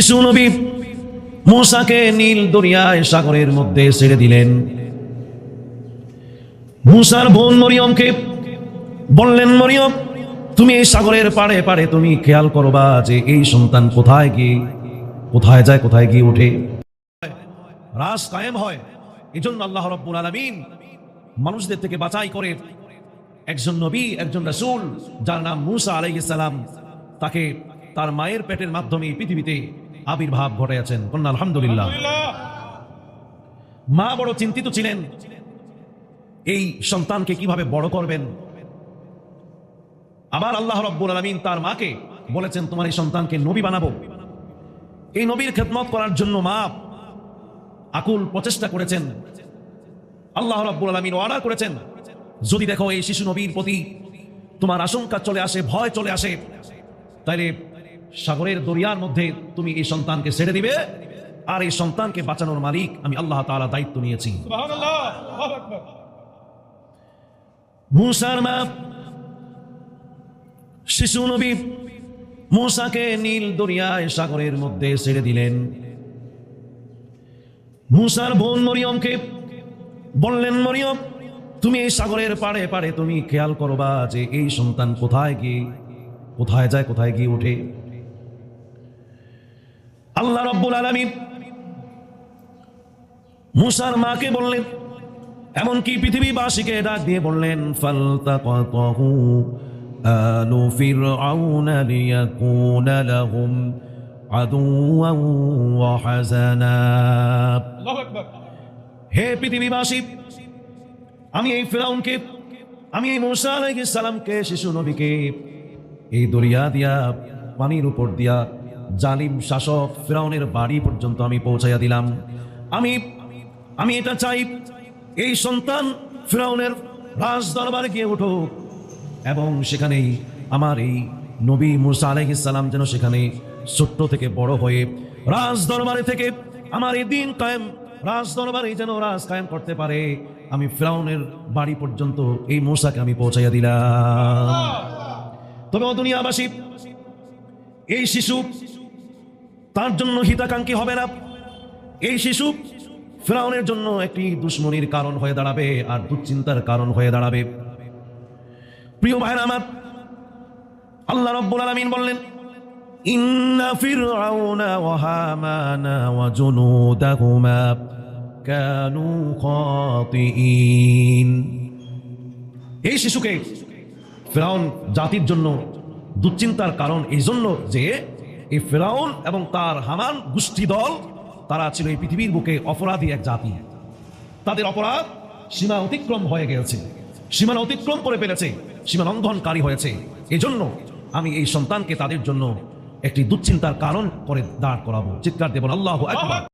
শিশু নবী মূসাকে নীল দরিয়ায় সাগরের মধ্যে ছেড়ে দিলেন। মূসার বোন মরিয়মকে বললেন, মরিয়ম, তুমি এই সাগরের পাড়ে পাড়ে তুমি খেয়াল করবা যে এই সন্তান কোথায় গিয়ে, কোথায় যায়, কোথায় গিয়ে ওঠে। রাস কায়েম হয়। এই জন্য আল্লাহ রব্বুল আলমিন মানুষদের থেকে বাছাই করে একজন নবী, একজন রাসুল, যার নাম মুসা আলাইহিস সালাম, তাকে তার মায়ের পেটের মাধ্যমে পৃথিবীতে আবির্ভাব ঘটাইয়াছেন কন্যা, আলহামদুলিল্লাহ। মা বড় চিন্তিত ছিলেন। এই সন্তানকে কীভাবে বড় করবেন? আবার আল্লাহ রব্বুল আলমিন তার মাকে বলেছেন, তোমার এই সন্তানকে নবী বানাবো। এই নবীর খেদমত করার জন্য মা আকুল প্রচেষ্টা করেছেন। আল্লাহ রাব্বুল আলামিন অর্ডার করেছেন, যদি দেখো এই শিশু নবীর প্রতি তোমার আশঙ্কা চলে আসে, ভয় চলে আসে, তাইলে সাগরের দরিয়ার মধ্যে তুমি এই সন্তানকে ছেড়ে দিবে আর এই সন্তানকে বাঁচানোর মালিক আমি আল্লাহ তাআলা দায়িত্ব নিয়েছি। মুসার মা শিশু নবী মুসাকে নীল দরিয়ায় সাগরের মধ্যে ছেড়ে দিলেন। মুসার বোন মরিয়মকে বললেন মরিয়ম তুমি এই সাগরের পাড়ে পাড়ে তুমি খেয়াল করবা যে এই সন্তান কোথায় গিয়ে কোথায় যায় কোথায় গিয়ে ওঠে? আল্লাহ রব্বুল আলামিন মুসার মাকে বললেন এমনকি পৃথিবীবাসীকে ডাক দিয়ে বললেন ফালতাকাতাহু আলু ফিরআউনা লিয়াকুনা লাহুম আদুওয়ান ওয়া হাযানা হে পৃথিবীবাসী আমি এই ফেরাউনকে আমি এই মুসা আলাইহিস সালামকে শিশু নবীকে এই দরিয়া দিয়া পানির উপর দিয়া জালিম শাসক ফেরাউনের বাড়ি পর্যন্ত আমি পৌঁছাইয়া দিলাম। আমি আমি এটা চাই, এই সন্তান ফেরাউনের রাজ দরবারে গিয়ে উঠুক এবং সেখানেই আমার এই নবী মুসা আলাইহিস সালাম যেন সেখানে ছোট্ট থেকে বড় হয়ে রাজ দরবারে থেকে আমার এই দিন কায়েম রাজ দরবারে যেন রাজ কায়েম করতে পারে। আমি ফেরাউনের বাড়ি পর্যন্ত এই মূসাকে আমি পৌঁছাইয়া দিলাম। তবে ও দুনিয়াবাসী, এই শিশু তার জন্য হিতাকাঙ্ক্ষী হবে না। এই শিশু ফেরাউনের জন্য একটি দুশ্মনির কারণ হয়ে দাঁড়াবে আর দুশ্চিন্তার কারণ হয়ে দাঁড়াবে। প্রিয় ভাইরা আমার, আল্লাহ রব্বুল আলামিন বললেন, ইন্না ফিরআউনা ওয়া হামানা ওয়া জুনুদাহুমা কানু খাতিইন এই শিশুকে ফেরাউন জাতির জন্য দুশ্চিন্তার কারণ, এই জন্য যে এই ফেরাউন এবং তার হামান গোষ্ঠী দল, তারা ছিল এই পৃথিবীর বুকে অপরাধী এক জাতি। তাদের অপরাধ সীমা অতিক্রম হয়ে গেছে। সীমানা অতিক্রম করে ফেলেছে, সীমা হয়েছে। এজন্য আমি এই সন্তানকে তাদের জন্য একটি দুশ্চিন্তার কারণ করে দাঁড় করাবো। চিৎকার দেবন, আল্লাহ একবার